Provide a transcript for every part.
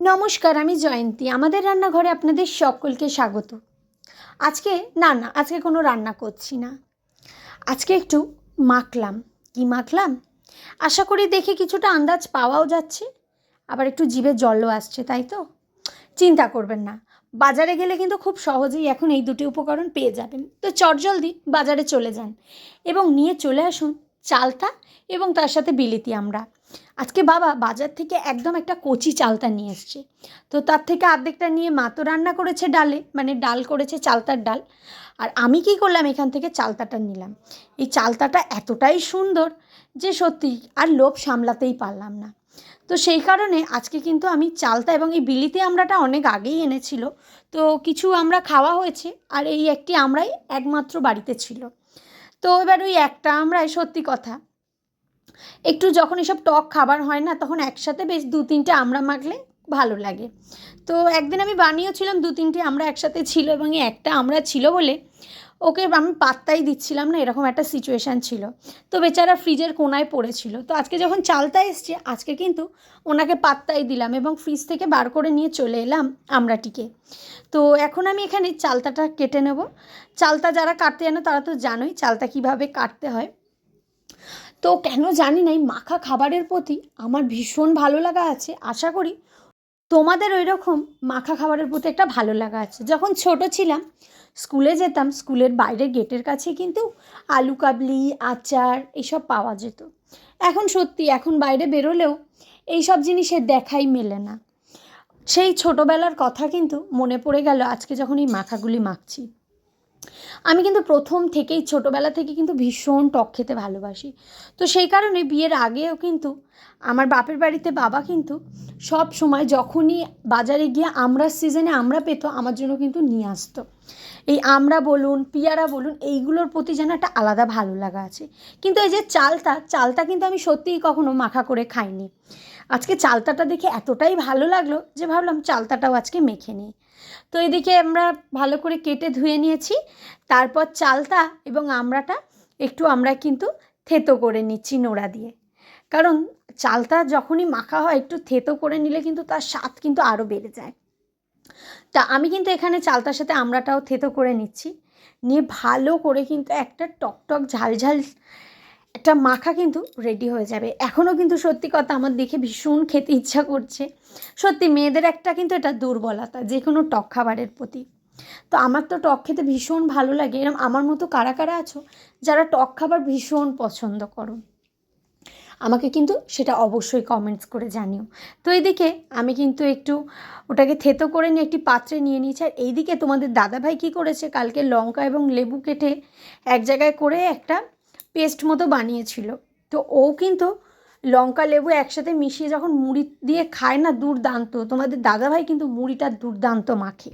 নমস্কার, আমি জয়ন্তী। আমাদের রান্নাঘরে আপনাদের সকলকে স্বাগত। আজকে, না না, আজকে কোনো রান্না করছি না। আজকে একটু মাখলাম। কি মাখলাম? আশা করি দেখে কিছুটা আন্দাজ পাওয়াও যাচ্ছে। আবার একটু জিভে জলও আসছে, তাই তো? চিন্তা করবেন না। বাজারে গেলে কিন্তু খুব সহজেই এখন এই দুটি উপকরণ পেয়ে যাবেন। তো চটজলদি বাজারে চলে যান এবং নিয়ে চলে আসুন চালতা এবং তার সাথে বিলিতি আমরা। আজকে বাবা বাজার থেকে একদম একটা কচি চালতা নিয়ে এসছে। তো তার থেকে অর্ধেকটা নিয়ে মা তো রান্না করেছে ডালে মানে ডাল করেছে চালতার ডাল। আর আমি কি করলাম, এখান থেকে চালতাটা নিলাম। এই চালতাটা এতটাই সুন্দর যে সত্যি আর লোভ সামলাতেই পারলাম না। তো সেই কারণে আজকে কিন্তু আমি চালতা এবং এই বিলিতে আমরাটা অনেক আগেই এনেছিল। তো কিছু আমরা খাওয়া হয়েছে, আর এই একটি আমরাই একমাত্র বাড়িতে ছিল। তো এবার ওই একটা আমরাই সত্যি কথা। একটু যখন এসব টক খাবার হয় না, তখন একসাথে বেশ দু তিনটে আমরা মাখলে ভালো লাগে। তো একদিন আমি বানিয়েছিলাম দু তিনটে আমরা একসাথে ছিল এবং একটা আমরা ছিল বলে ওকে আমি পাত্তাই দিচ্ছিলাম না, এরকম একটা সিচুয়েশান ছিল। তো বেচারা ফ্রিজের কোনায় পড়েছিল। তো আজকে যখন চালতা এসছে, আজকে কিন্তু ওনাকে পাত্তাই দিলাম এবং ফ্রিজ থেকে বার করে নিয়ে চলে এলাম আমরাটিকে। তো এখন আমি এখানে চালতাটা কেটে নেব। চালতা যারা কাটতে জানো তারা তো জানোই চালতা কীভাবে কাটতে হয়। তো কেন জানি না এই মাখা খাবারের প্রতি আমার ভীষণ ভালো লাগা আছে। আশা করি তোমাদের ওই রকম মাখা খাবারের প্রতি একটা ভালো লাগা আছে। যখন ছোট ছিলাম, স্কুলে যেতাম, স্কুলের বাইরের গেটের কাছে কিন্তু আলু কাবলি, আচার এইসব পাওয়া যেত। এখন সত্যি, এখন বাইরে বেরোলেও এইসব জিনিসের দেখাই মেলে না। সেই ছোটোবেলার কথা কিন্তু মনে পড়ে গেল আজকে যখন এই মাখাগুলি মাখছি। আমি কিন্তু প্রথম থেকেই, ছোটোবেলা থেকে কিন্তু ভীষণ টক খেতে ভালোবাসি। তো সেই কারণে বিয়ের আগেও কিন্তু আমার বাপের বাড়িতে বাবা কিন্তু সব সময় যখনই বাজারে গিয়ে আমরা সিজনে আমরা পেত, আমার জন্য কিন্তু নিয়ে আসতো। এই আমরা বলুন, পিয়ারা বলুন, এইগুলোর প্রতি যেন একটা আলাদা ভালো লাগা আছে। কিন্তু এই যে চালটা চালটা কিন্তু আমি সত্যিই কখনো মাখা করে খাইনি। আজকে চালতাটা দেখে এতটাই ভালো লাগল যে ভাবলাম চালতাটাও আজকে মেখে নিই। তো এদিকে আমরা ভালো করে কেটে ধুয়ে নিয়েছি, তারপর চালতা এবং আমড়াটা একটু আমরা কিন্তু থেতো করে নিচ্ছি নোড়া দিয়ে। কারণ চালতা যখনই মাখা হয় একটু থেতো করে নিলে কিন্তু তার স্বাদ কিন্তু আরও বেড়ে যায়। তা আমি কিন্তু এখানে চালতার সাথে আমড়াটাও থেতো করে নিচ্ছি। নিয়ে ভালো করে কিন্তু একটা টকটক ঝাল ঝাল একটা মাখা কিন্তু রেডি হয়ে যাবে। এখনও কিন্তু সত্যি কথা আমার দেখে ভীষণ খেতে ইচ্ছা করছে। সত্যি মেয়েদের একটা কিন্তু এটা দুর্বলতা যে কোনো টক খাবারের প্রতি। তো আমার তো টক খেতে ভীষণ ভালো লাগে। এরকম আমার মতো কারা কারা আছো, যারা টক খাবার ভীষণ পছন্দ করো? আমাকে কিন্তু সেটা অবশ্যই কমেন্টস করে জানিও। তো এইদিকে আমি কিন্তু একটু ওটাকে থেতো করে নিয়ে একটি পাত্রে নিয়ে নিয়েছি। আর এইদিকে তোমাদের দাদাভাই কী করেছে? কালকে লঙ্কা এবং লেবু কেটে এক জায়গায় করে একটা পেস্ট মতো বানিয়েছিল। তো ও কিন্তু লঙ্কা, লেবু একসাথে মিশিয়ে যখন মুড়ি দিয়ে খায় না দুর্দান্ত, তোমাদের দাদাভাই কিন্তু মুড়িটা দুর্দান্ত মাখে।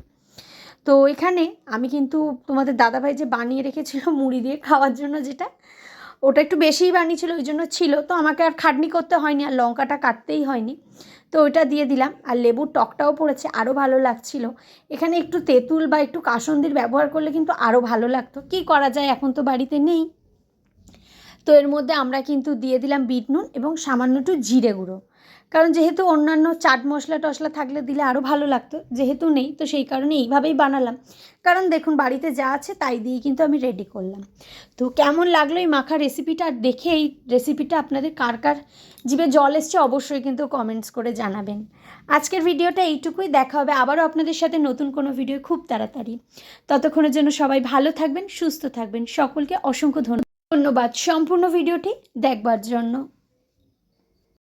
তো এখানে আমি কিন্তু তোমাদের দাদাভাই যে বানিয়ে রেখেছিল মুড়ি দিয়ে খাওয়ার জন্য যেটা, ওটা একটু বেশিই বানিয়েছিল, ওই জন্য ছিল। তো আমাকে আর খাটনি করতে হয়নি, আর লঙ্কাটা কাটতেই হয়নি। তো ওইটা দিয়ে দিলাম, আর লেবুর টকটাও পড়েছে, আরও ভালো লাগছিল। এখানে একটু তেঁতুল বা একটু কাসন্দির ব্যবহার করলে কিন্তু আরও ভালো লাগতো। কী করা যায়, এখন তো বাড়িতে নেই। তো এর মধ্যে আমরা কিন্তু দিয়ে দিলাম বিট নুন এবং সামান্য একটু জিরে গুঁড়ো। কারণ যেহেতু অন্যান্য চাট মশলা টশলা থাকলে দিলে আরও ভালো লাগতো, যেহেতু নেই, তো সেই কারণে এইভাবেই বানালাম। কারণ দেখুন, বাড়িতে যা আছে তাই দিয়েই কিন্তু আমি রেডি করলাম। তো কেমন লাগল এই মাখা রেসিপিটা আর দেখে, এই রেসিপিটা আপনাদের কার কার জীবে জল এসছে অবশ্যই কিন্তু কমেন্টস করে জানাবেন। আজকের ভিডিওটা এইটুকুই, দেখা হবে আবারও আপনাদের সাথে নতুন কোনো ভিডিও খুব তাড়াতাড়ি। ততক্ষণের জন্য সবাই ভালো থাকবেন, সুস্থ থাকবেন, সকলকে অসংখ্য ধন্যবাদ। ধন্যবাদ। সম্পূর্ণ ভিডিওটি দেখবার জন্য।